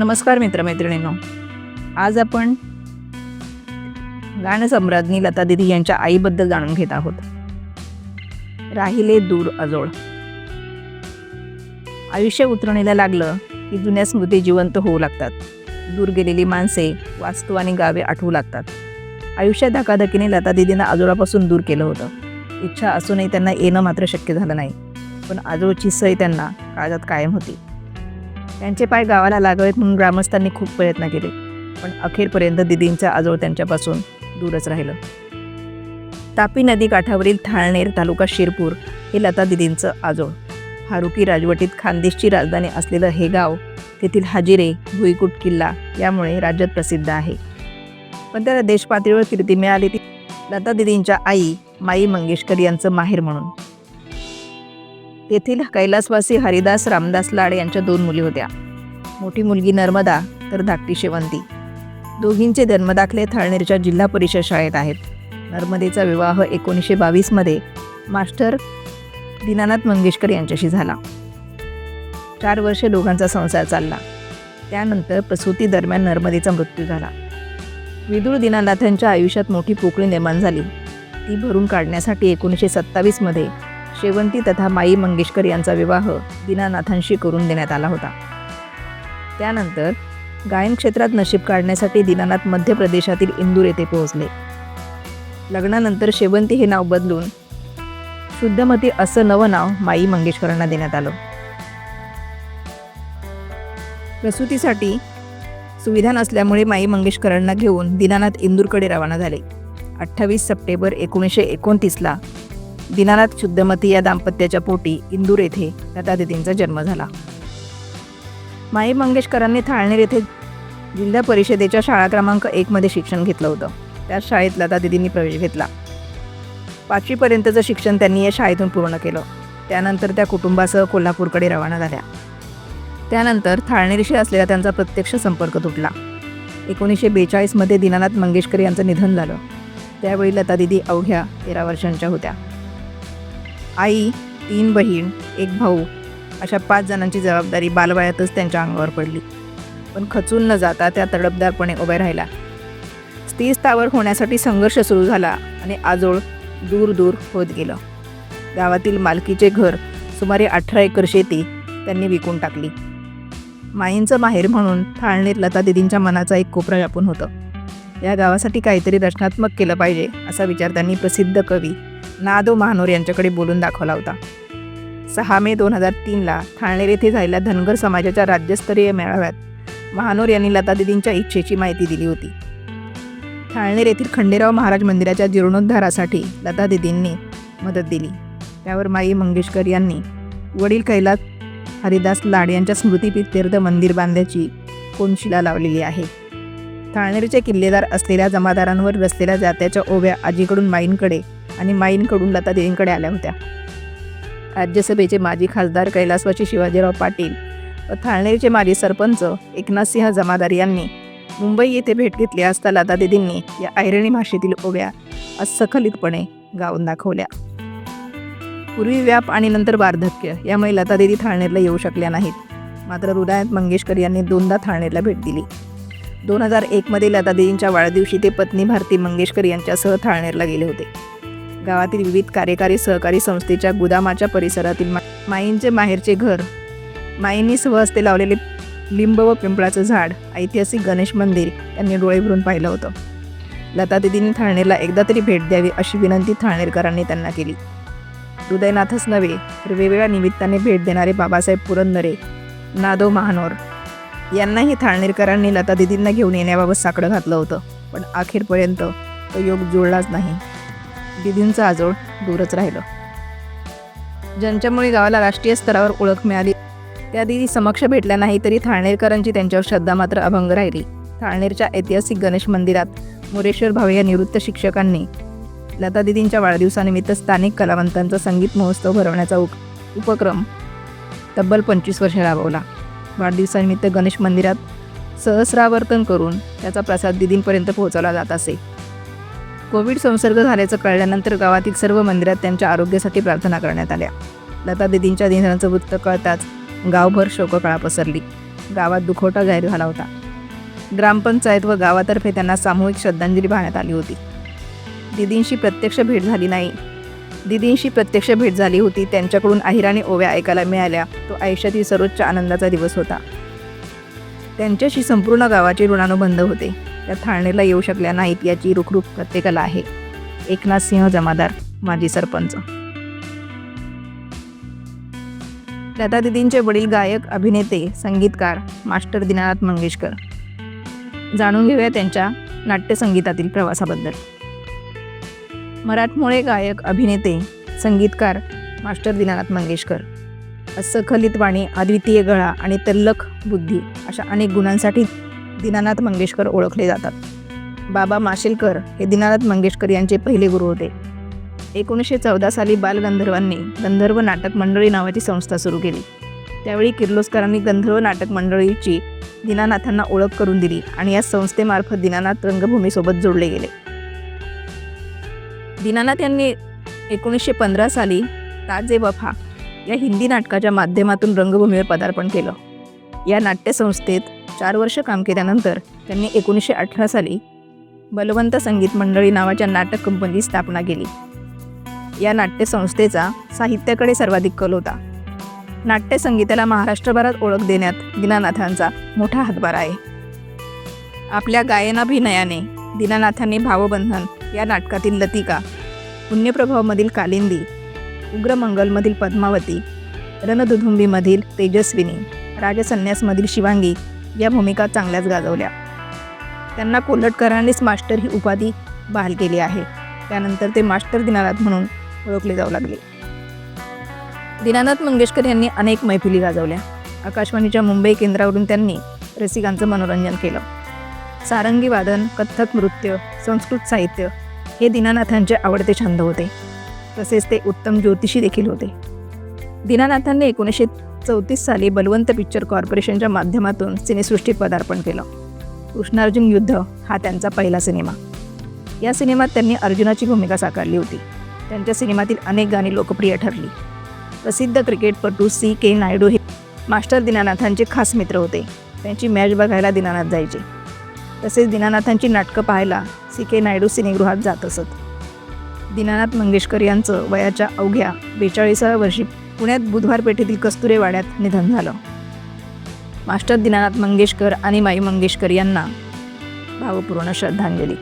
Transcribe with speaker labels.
Speaker 1: नमस्कार मित्रमैत्रिणींनो. आज आपण गाणसम्राज्ञी लता दिदी यांच्या आईबद्दल जाणून घेत आहोत. राहिले दूर अजोळ. आयुष्य उतरणीला लागलं की जुन्या स्मृती जिवंत होऊ लागतात. दूर गेलेली माणसे वास्तू आणि गावे आठवू लागतात. आयुष्या धकाधकीने लता दिदींना आजोळापासून दूर केलं होतं. इच्छा असूनही त्यांना येणं मात्र शक्य झालं नाही. पण आजोळची सय त्यांना काळजात कायम होती. त्यांचे पाय गावाला लागावेत म्हणून ग्रामस्थांनी खूप प्रयत्न केले. पण अखेरपर्यंत दिदींचं आजोळ त्यांच्यापासून दूरच राहिलं. तापी नदी काठावरील थाळनेर तालुका शिरपूर हे लता दिदींचं आजोळ. फारुकी राजवटीत खानदेशची राजधानी असलेलं हे गाव तेथील हाजिरे भुईकूट किल्ला यामुळे राज्यात प्रसिद्ध आहे. पण त्याला देशपातळीवर कीर्ती मिळाली ती लता दिदींच्या आई माई मंगेशकर यांचं माहेर म्हणून. तेथील कैलासवासी हरिदास रामदास लाड यांच्या दोन मुली होत्या. मोठी मुलगी नर्मदा तर धाकटी शेवंती. दोघींचे जन्मदाखले थाळनेरच्या जिल्हा परिषद शाळेत आहेत. नर्मदेचा विवाह एकोणीसशे बावीसमध्ये मास्टर दीनानाथ मंगेशकर यांच्याशी झाला. चार वर्षे दोघांचा संसार चालला. त्यानंतर प्रसूती दरम्यान नर्मदेचा मृत्यू झाला. विदुर दीनानाथांच्या आयुष्यात मोठी पोकळी निर्माण झाली. ती भरून काढण्यासाठी एकोणीसशे सत्तावीसमध्ये शेवंती तथा माई मंगेशकर यांचा विवाह दीनानाथांशी करून देण्यात आला होता. त्यानंतर गायन क्षेत्रात नशीब काढण्यासाठी दीनानाथ मध्य प्रदेशातील इंदूर येथे पोहोचले. लग्नानंतर शेवंती हे नाव बदलून शुद्धमती असं नवं नाव माई मंगेशकरांना देण्यात आलं. प्रसूतीसाठी सुविधा नसल्यामुळे माई मंगेशकरांना घेऊन दीनानाथ इंदूरकडे रवाना झाले. अठ्ठावीस सप्टेंबर एकोणीसशे एकोणतीसला दीनानाथ शुद्धमती या दाम्पत्याच्या पोटी इंदूर येथे लता दिदींचा जन्म झाला. माई मंगेशकरांनी थाळनेर येथे जिल्हा परिषदेच्या शाळा क्रमांक एकमध्ये शिक्षण घेतलं होतं. त्याच शाळेत लतादिदींनी प्रवेश घेतला. पाचवीपर्यंतचं शिक्षण त्यांनी या शाळेतून पूर्ण केलं. त्यानंतर त्या कुटुंबासह कोल्हापूरकडे रवाना झाल्या. त्यानंतर थाळनेरशी असलेला त्यांचा प्रत्यक्ष संपर्क तुटला. एकोणीसशे बेचाळीसमध्ये दीनानाथ मंगेशकर यांचं निधन झालं. त्यावेळी लतादिदी अवघ्या तेरा वर्षांच्या होत्या. आई तीन बहीण एक भाऊ अशा पाच जणांची जबाबदारी बालवयातच त्यांच्या अंगावर पडली. पण खचून न जाता त्या तडपदारपणे उभ्या राहिल्या. स्थिर स्थावर होण्यासाठी संघर्ष सुरू झाला आणि आजोळ दूर दूर होत गेलं. गावातील मालकीचे घर सुमारे अठरा एकर शेती त्यांनी विकून टाकली. माईंचं माहेर म्हणून थाळणीत लता दिदींच्या मनाचा एक कोपरा व्यापून होतं. या गावासाठी काहीतरी रचनात्मक केलं पाहिजे असा विचार त्यांनी प्रसिद्ध कवी नादो महानोर यांच्याकडे बोलून दाखवला होता. सहा मे दोन हजार तीनला ठाणेर येथे झालेल्या धनगर समाजाच्या राज्यस्तरीय मेळाव्यात महानोर यांनी लता दिदींच्या इच्छेची माहिती दिली होती. ठाणेर येथील खंडेराव महाराज मंदिराच्या जीर्णोद्धारासाठी लता दिदींनी मदत दिली. त्यावर माई मंगेशकर यांनी वडील कैलास हरिदास लाड यांच्या स्मृतीप्रित्यर्थ मंदिर बांधण्याची कोनशिला लावलेली आहे. ठाणेरचे किल्लेदार असलेल्या जमादारांवर बसलेल्या जात्याच्या ओव्या आजीकडून माईंकडे आणि माईंकडून लता देवींकडे आल्या होत्या. राज्यसभेचे माजी खासदार कैलासवाची शिवाजीराव पाटील व थाळनेरचे माजी सरपंच एकनाथसिंह जमादार यांनी मुंबई येथे भेट घेतली असता लता दिदींनी या ऐरणी भाषेतील ओव्या अस्खलितपणे गाऊन दाखवल्या. पूर्वी व्याप आणि नंतर वार्धक्य यामुळे लता दिदी थाळनेरला येऊ शकल्या नाहीत. मात्र हृदयात मंगेशकर यांनी दोनदा थाळनेरला भेट दिली. दोन हजार एकमध्ये लता दिदींच्या वाढदिवशी ते पत्नी भारती मंगेशकर यांच्यासह थाळनेरला गेले होते. गावातील विविध कार्यकारी सहकारी संस्थेच्या गुदामाच्या परिसरातील मा माईंचे माहेरचे घर. माईंनी स्वहस्ते लावलेले लिंब व पिंपळाचं झाड ऐतिहासिक गणेश मंदिर त्यांनी डोळे भरून पाहिलं होतं. लता दिदींनी थाळनेरला एकदा तरी भेट द्यावी अशी विनंती थाळनेरकरांनी त्यांना केली. हृदयनाथच नव्हे तर वेगवेगळ्या निमित्ताने भेट देणारे बाबासाहेब पुरंदरे नादो महानोर यांनाही थाळनेरकरांनी लता दिदींना घेऊन येण्याबाबत साकडं घातलं होतं. पण अखेरपर्यंत तो योग जुळलाच नाही. दिदींचं आजोळ दूरच राहिलं. ज्यांच्यामुळे गावाला राष्ट्रीय स्तरावर ओळख मिळाली त्या दिदी समक्ष भेटल्या नाही तरी थाळनेरकरांची त्यांच्यावर श्रद्धा मात्र अभंग राहिली. थाळनेरच्या ऐतिहासिक गणेश मंदिरात मोरेश्वर भावे या निवृत्त शिक्षकांनी लता दिदींच्या वाढदिवसानिमित्त स्थानिक कलावंतांचा संगीत महोत्सव भरवण्याचा उप उपक्रम तब्बल पंचवीस वर्षे राबवला. वाढदिवसानिमित्त गणेश मंदिरात सहस्रावर्तन करून त्याचा प्रसाद दिदींपर्यंत पोहोचवला जात असे. कोविड संसर्ग झाल्याचं कळल्यानंतर गावातील सर्व मंदिरात त्यांच्या आरोग्यासाठी प्रार्थना करण्यात आल्या. लता दिदींच्या निधनाचं वृत्त कळताच गावभर शोककळा पसरली. गावात दुखवटा जाहीर झाला होता. ग्रामपंचायत व गावातर्फे त्यांना सामूहिक श्रद्धांजली वाहण्यात आली होती. दिदींशी प्रत्यक्ष भेट झाली नाही. दिदींशी प्रत्यक्ष भेट झाली होती. त्यांच्याकडून अहिराणी ओव्या ऐकायला मिळाल्या. तो आयुष्यातील सर्वोच्च आनंदाचा दिवस होता. त्यांच्याशी संपूर्ण गावाचे ऋणानुबंध होते. त्या ठाण्याला येऊ शकल्या नाहीत याची रुखरुख प्रत्येकाला आहे. एकनाथ सिंह जमादार माजी सरपंच. लता दिदींचे वडील गायक अभिनेते संगीतकार मास्टर दीनानाथ मंगेशकर. जाणून घेऊया त्यांच्या नाट्यसंगीतातील प्रवासाबद्दल. मराठमोळे गायक अभिनेते संगीतकार मास्टर दीनानाथ मंगेशकर. असखलित वाणी अद्वितीय गळा आणि तल्लख बुद्धी अशा अनेक गुणांसाठी दीनानाथ मंगेशकर ओळखले जातात. बाबा माशेलकर हे दीनानाथ मंगेशकर यांचे पहिले गुरु होते. एकोणीसशे चौदा साली बालगंधर्वांनी गंधर्व नाटक मंडळी नावाची संस्था सुरू केली. त्यावेळी किर्लोस्करांनी गंधर्व नाटक मंडळीची दीनानाथांना ओळख करून दिली आणि या संस्थेमार्फत दीनानाथ रंगभूमीसोबत जोडले गेले. दीनानाथ यांनी एकोणीसशे पंधरा साली ताजे वफा या हिंदी नाटकाच्या माध्यमातून रंगभूमीवर पदार्पण केलं. या नाट्यसंस्थेत चार वर्ष काम केल्यानंतर त्यांनी एकोणीसशे अठरा साली बलवंत संगीत मंडळी नावाच्या नाटक कंपनीची स्थापना केली. या नाट्यसंस्थेचा साहित्याकडे सर्वाधिक कल होता. नाट्यसंगीताला महाराष्ट्रभरात ओळख देण्यात दीनानाथांचा मोठा हातभार आहे. आपल्या गायनाभिनयाने दीनानाथांनी भावबंधन या नाटकातील लतिका पुण्यप्रभावमधील कालिंदी उग्रमंगलमधील पद्मावती रणदुधुंबीमधील तेजस्विनी राजसन्यासमधील शिवांगी या भूमिका चांगल्याच गाजवल्या. त्यांना कोल्हटकरांनीच मास्टर ही उपाधी बहाल केली आहे. त्यानंतर ते मास्टर दिनानाथ म्हणून ओळखले जाऊ लागले. दीनानाथ मंगेशकर यांनी अनेक मैफिली गाजवल्या. आकाशवाणीच्या मुंबई केंद्रावरून त्यांनी रसिकांचं मनोरंजन केलं. सारंगी वादन कथ्थक नृत्य संस्कृत साहित्य हे दीनानाथांचे आवडते छंद होते. तसेच ते उत्तम ज्योतिषी देखील होते. दीनानाथांनी एकोणीसशे चौतीस साली बलवंत पिक्चर कॉर्पोरेशनच्या माध्यमातून सिनेसृष्टीत पदार्पण केलं. कृष्णार्जुन युद्ध हा त्यांचा पहिला सिनेमा. या सिनेमात त्यांनी अर्जुनाची भूमिका साकारली होती. त्यांच्या सिनेमातील अनेक गाणी लोकप्रिय ठरली. प्रसिद्ध क्रिकेटपटू सी के नायडू हे मास्टर दीनानाथांचे खास मित्र होते. त्यांची मॅच बघायला दीनानाथ जायचे. तसेच दीनानाथांची नाटकं पाहायला सी के नायडू सिनेगृहात जात असत. दीनानाथ मंगेशकर यांचं वयाच्या अवघ्या बेचाळीसाव्या वर्षी पुण्यात बुधवार पेठेतील कस्तुरेवाड्यात निधन झालं. मास्टर दीनानाथ मंगेशकर आणि माई मंगेशकर यांना भावपूर्ण श्रद्धांजली.